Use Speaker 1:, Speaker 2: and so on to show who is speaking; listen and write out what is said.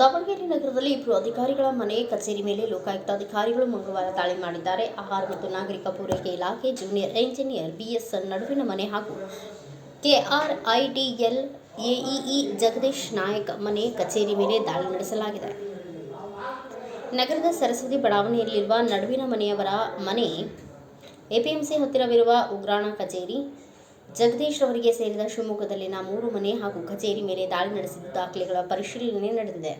Speaker 1: ದಾವಣಗೆರೆ ನಗರದಲ್ಲಿ ಇಬ್ಬರು ಅಧಿಕಾರಿಗಳ ಮನೆ, ಕಚೇರಿ ಮೇಲೆ ಲೋಕಾಯುಕ್ತ ಅಧಿಕಾರಿಗಳು ಮಂಗಳವಾರ ದಾಳಿ ಮಾಡಿದ್ದಾರೆ. ಆಹಾರ ಮತ್ತು ನಾಗರಿಕ ಪೂರೈಕೆ ಇಲಾಖೆ ಜೂನಿಯರ್ ಎಂಜಿನಿಯರ್ ಬಿಎಸ್ ನಡುವಿನ ಮನೆ ಹಾಗೂ ಕೆಆರ್ಐಡಿಎಲ್ ಎಇಇ ಜಗದೀಶ್ ನಾಯಕ್ ಮನೆ, ಕಚೇರಿ ಮೇಲೆ ದಾಳಿ ನಡೆಸಲಾಗಿದೆ. ನಗರದ ಸರಸ್ವತಿ ಬಡಾವಣೆಯಲ್ಲಿರುವ ನಡುವಿನ ಮನೆಯವರ ಮನೆ, ಎಪಿಎಂಸಿ ಹತ್ತಿರವಿರುವ ಉಗ್ರಾಣ ಕಚೇರಿ, ಜಗದೀಶ್ ಅವರಿಗೆ ಸೇರಿದ ಶಿವಮೊಗ್ಗದಲ್ಲಿನ ಮೂರು ಮನೆ ಹಾಗೂ ಕಚೇರಿ ಮೇಲೆ ದಾಳಿ ನಡೆಸಿದ ದಾಖಲೆಗಳ ಪರಿಶೀಲನೆ ನಡೆದಿದೆ.